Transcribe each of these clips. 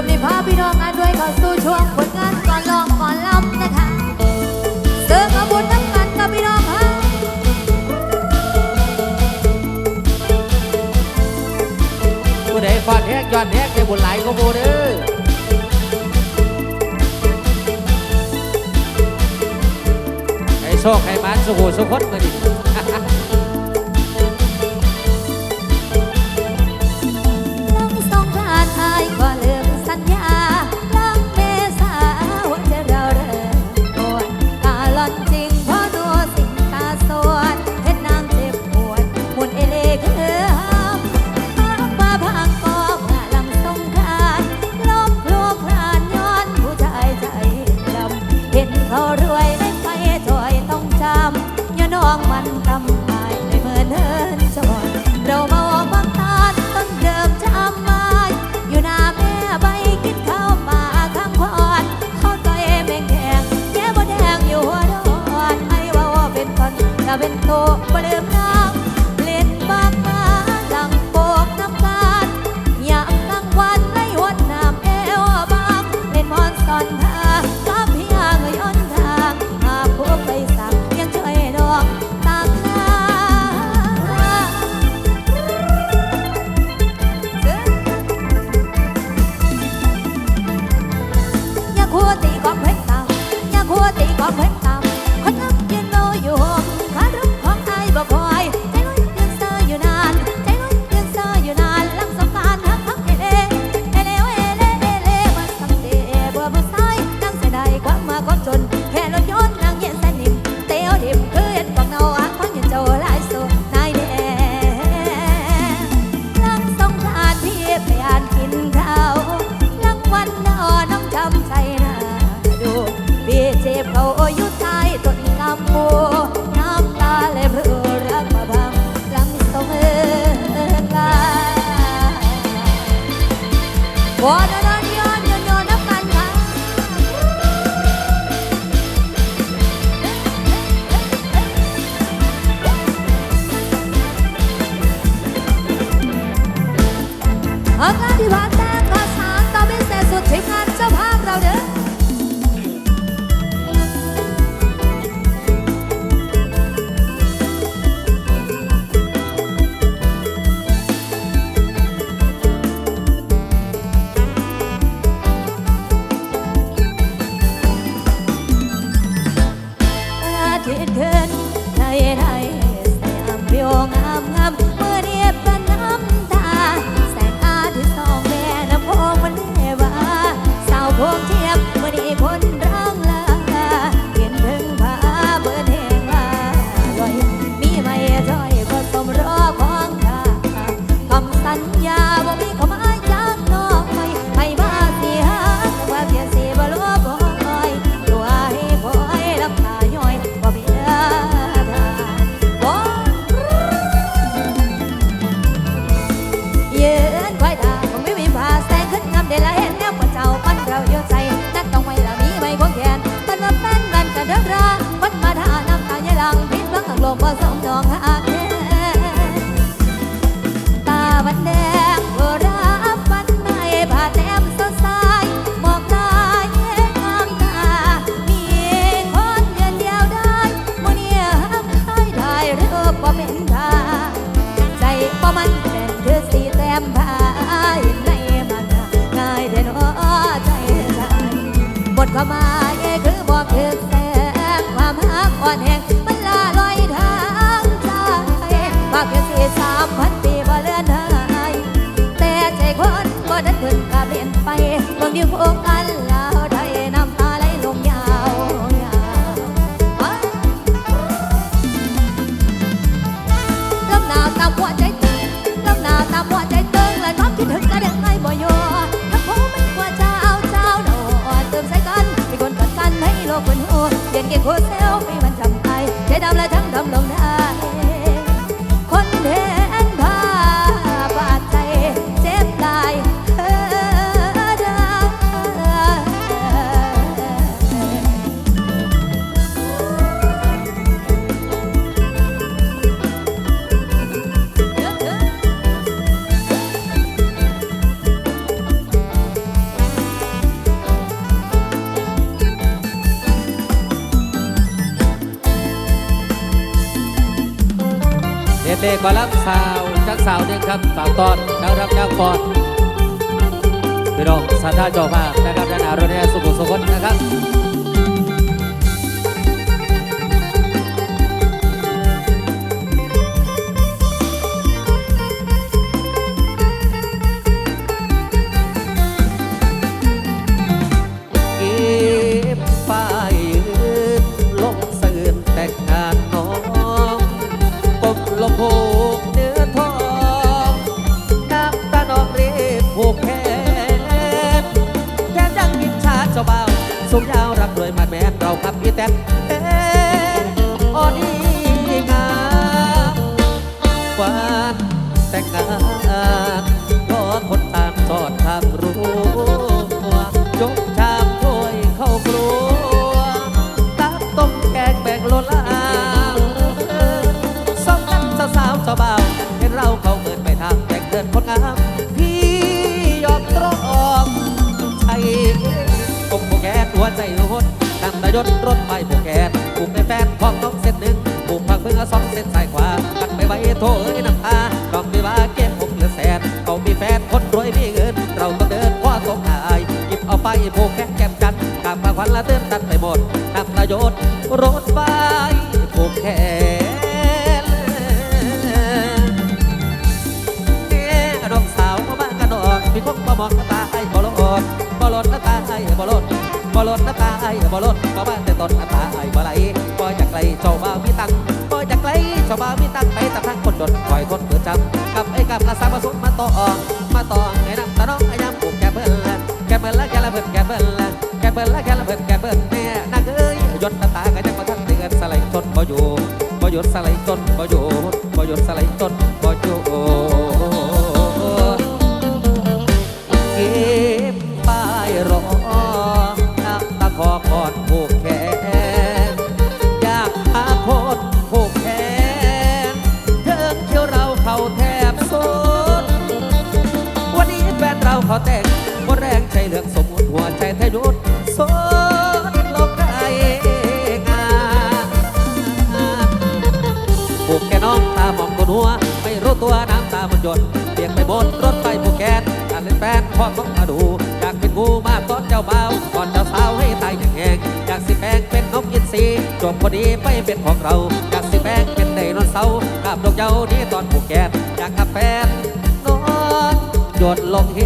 บในพาพี่น้องงานด้วยเข้าสู่ช่วงผลงานก่อนลองก่อนล้ำนะคะเสริมขบวนน้ำกันกับพี่น้องค่ะผู้ใดฟอดแฮกยอดแฮกในบุญไหลายก็บูเด้อให้โชคให้มันสุขสุขคนมาดี ดเข้ามาเอคือบอกถึงแต่ความหักอ่อนแหงมันลาลอยทางใจฝากเพียงสี่สามพันปีบ่เลื่อนหายแต่ใจคนบ่ได้เพิ่นกลัเปลี่ยนไปเบิ่งดิวโอกาส เก่งโคเซลฟี่มันทำไอใช้ดำและ เด็กมารับสาวจักสาวเด็กครับสาวตอนนักรับนักปอนพี่น้องสัทธาจอมากนะครับด้านารณยสุขสุขนะครับ ยศรถไปโบแกนผูกในแฟนของน้องเส้นหนึ่งผูกพังเพื่อสองเส้นสายขวากันไปไว้โถเอ้ยน้ำตาดอกมีว่าเก็บหกเหลือแสนเขามีแฟนคนรวยมีเงิน เราต้องเดินพ่อตกอายหยิบเอาไปผูกแค่แก้มกันกลับมาควันละเติมตันไปหมดนำตายศรถไฟผูกแขนเอดอกสาวมาบ้านกันดอกพี่พกบ่มองตาไอ้บ่ลดบ่ลดตาไอ้บ่ลดบ่ลดตาไอ้บ่ลด ก็บ้านแต่ตาไอ้บ่ไหลบ่จากไกลเจ้าบ่าวมีตังบ่จากไกลเจ้าบ่าวมีตังไปตะพังคนจนคอยคนเปิดจำกับไอ้กับอาสามาสุดมาต่อมาต่อไอ้น้ำตาน้องไอ้ยำปลูกแกเบิ้ลแกเบิ้ลละแกละเบิ้ลแกเบิ้ลแกเบิ้ลละแกละเบิ้ลแกเบิ้ลแม่นางเอ้ยยศตาก็ยังมาทันเดือนสไลด์จนบ่อยู่บ่หยุดสไลด์จนบ่อยู่ บนรถไฟผูกแกนกากเล่นแฟนพ่อต้องมาดู อยากเป็นงูมากตอนเจ้าเบาวก่อนเจ้าสาวให้ตายอย่างแหงอยากสิแปลงเป็นนกอินทรีจบพอดีไปเป็นของเรา อยากสิแปลงเป็นไดโนเสาร์กับดอกเยานี้ตอนผูกแกนอยากกับแฟนนอนหยดลงเห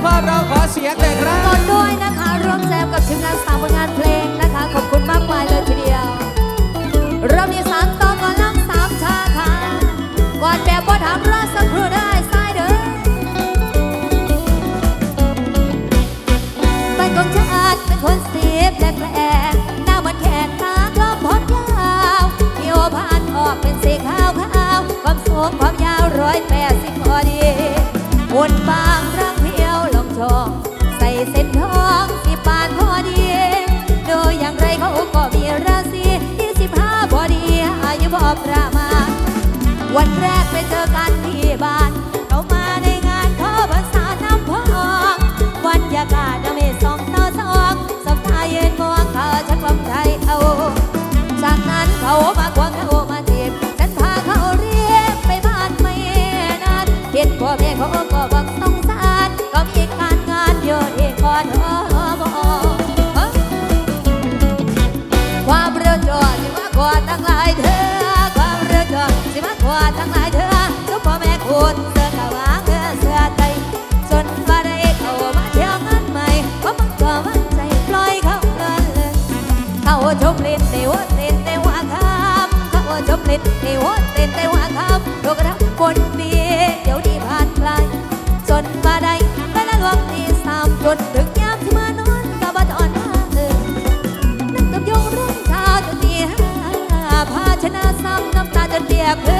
อกเจ้าภาพเราขอเสียงเลยครับอนด้วยนะคะร่วมแจมกับทีมงานสามผลงานเพลง ประมาณ วันแรกไปเจอกันที่บ้าน เขาชมลิ้นในหัวเต้นแต่ว่าคำโลกรักคนเบียเดี๋ยวดีผ่านไกลจนมาได้เวละลวงที่สามจนถึงยามที่มานอนกับบัดอ่อนมาเออนั่งกับยงรุ่งเช้าจนตีห้าภาชนะซ้ำน้ำตาจนเปียกเพื่อ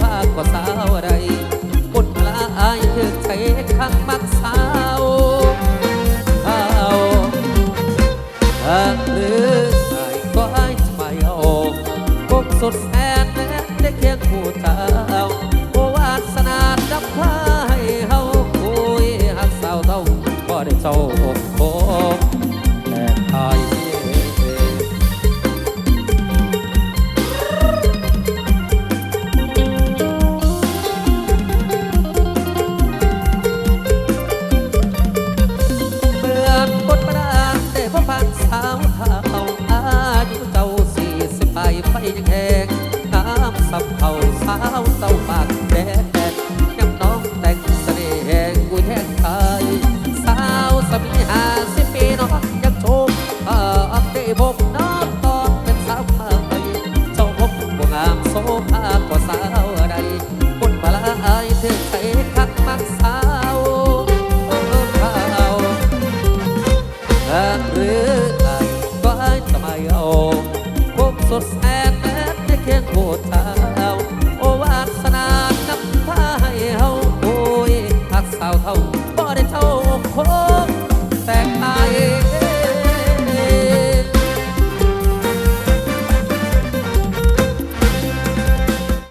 ภาคก็สาวไรบุญละอายเถิดใจข้างมักสาวเอาหากหรือใครก็ให้ทำไมเอาคงสดแสนแน่ได้เคียงคู่เจ้าโอวาสนาดับพาให้เฮาคุยหากสาวเท่าก็ได้เจ้า